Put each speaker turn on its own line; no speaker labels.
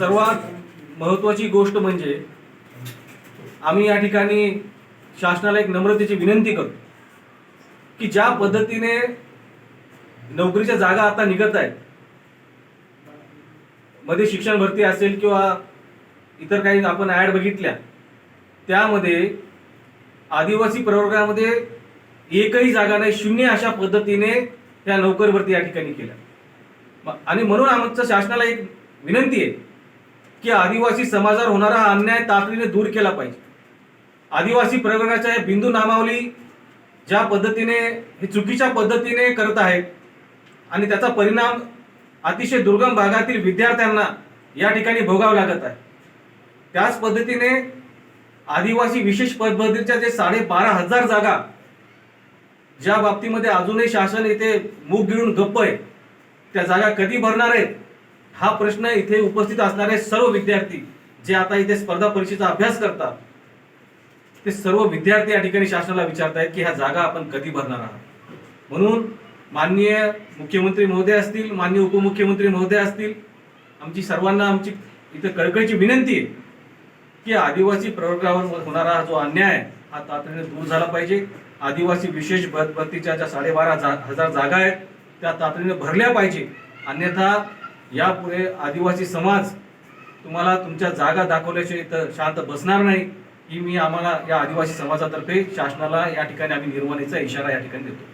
सर्वात महत्त्वाची गोष्ट म्हणजे आम्ही या ठिकाणी शासनाला एक नम्रतेची विनंती करतो की ज्या पद्धतीने नोकरीच्या जागा आता निघत आहेत मध्ये शिक्षण भरती असेल किंवा इतर काही आपण ॲड बघितल्या त्यामध्ये आदिवासी प्रवर्गामध्ये एकही जागा नाही शून्य अशा पद्धतीने त्या नोकरभरती या ठिकाणी केल्या. आणि म्हणून आमचं शासनाला एक विनंती आहे की आदिवासी समाजावर होणारा हा अन्याय तातडीने दूर केला पाहिजे. आदिवासी प्रवर्गाच्या या बिंदू नामावली ज्या पद्धतीने हे चुकीच्या पद्धतीने करत आहे आणि त्याचा परिणाम अतिशय दुर्गम भागातील विद्यार्थ्यांना या ठिकाणी भोगावं लागत आहे. त्याच पद्धतीने आदिवासी विशेष पद्धतीच्या जे साडेबारा हजार जागा ज्या बाबतीमध्ये अजूनही शासन इथे मूग गिळून गप्प आहे त्या जागा कधी भरणार आहेत? हा प्रश्न इथे उपस्थित असणारे सर्व विद्यार्थी जे आता इथे स्पर्धा परीक्षेचा अभ्यास करतात ते सर्व विद्यार्थी या ठिकाणी शासनाला विचारतायत की ह्या जागा आपण कधी भरणार आहात? म्हणून माननीय मुख्यमंत्री महोदय असतील माननीय उपमुख्यमंत्री महोदय असतील आमची सर्वांना आमची इथे कळकळीची विनंती आहे की आदिवासी प्रवर्गावर होणारा हा जो अन्याय आहे, हा तातडीने दूर झाला पाहिजे. आदिवासी विशेष भरतीच्या ज्या साडेबारा जा हजार जागा आहेत त्या तातडीने भरल्या पाहिजे. अन्यथा यापुढे आदिवासी समाज तुम्हाला तुमच्या जागा दाखवल्याशिवाय इथं शांत बसणार नाही ही मी आम्हाला या आदिवासी समाजातर्फे शासनाला या ठिकाणी आम्ही निर्माणीचा इशारा या ठिकाणी देतो.